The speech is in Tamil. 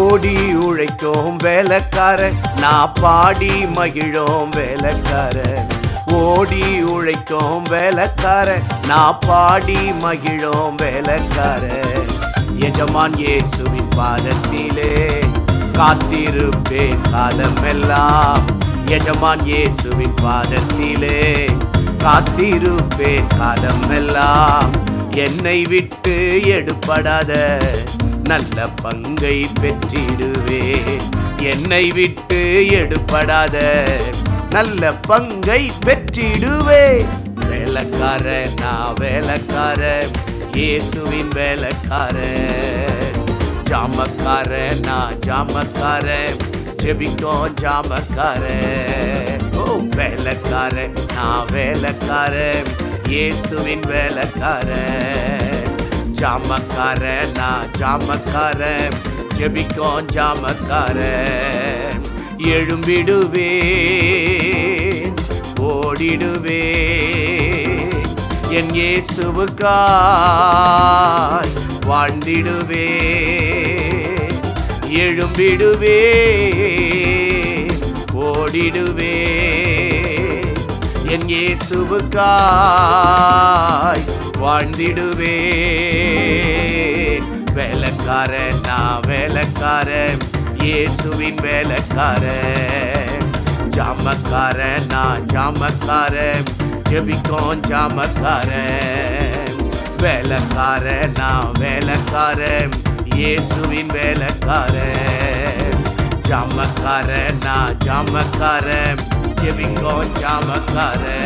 ஓடி உழைக்கும் வேலைக்காரன் நான் பாடி மகிழோம் வேலைக்காரன் ஓடி உழைக்கும் வேலைக்காரன் நான் பாடி மகிழோம் வேலைக்காரன் எஜமான் இயேசுவின் பாதத்திலே காத்திருப்பேன் காலமெல்லாம். எஜமான் இயேசுவின் பாதத்திலே காத்திருப்பேன் காலமெல்லாம். என்னை விட்டு எடுபடாத நல்ல பங்கை பெற்றிடுவேன். என்னை விட்டு எடுபடாத நல்ல பங்கை பெற்றிடுவேன். வேலைக்கார நான் வேலைக்கார இயேசுவின் வேலைக்கார ஜாமக்கார நான் ஜாமக்கார ஜெபிக்கும் ஜாமக்கார ஓ வேலைக்கார நான் வேலைக்கார இயேசுவின் வேலைக்காரன். ஜாமக்கார நான் ஜாமக்கார ஜெபிக்கும் ஜாமக்கார எழும்பிடுவே ஓடிடுவே என் இயேசுவுக்காய் வாழ்ந்திடுவே எழும்பிடுவே ஓடிடுவே இயேசுவுக்காய் வாழ்ந்திடுவே வேலைக்காரன் நான் வேலைக்காரன் இயேசுவின் வேலைக்காரன். ஜாமக்காரன் நான் ஜாமக்காரன் ஜெபிக்கோன் ஜாமக்காரன். வேலைக்காரன் நான் வேலைக்காரன் இயேசுவின் வேலைக்காரன். ஜாமக்காரன் நான் ஜாமக்காரன் ஜெபிக்கும் ஜாமக்காரே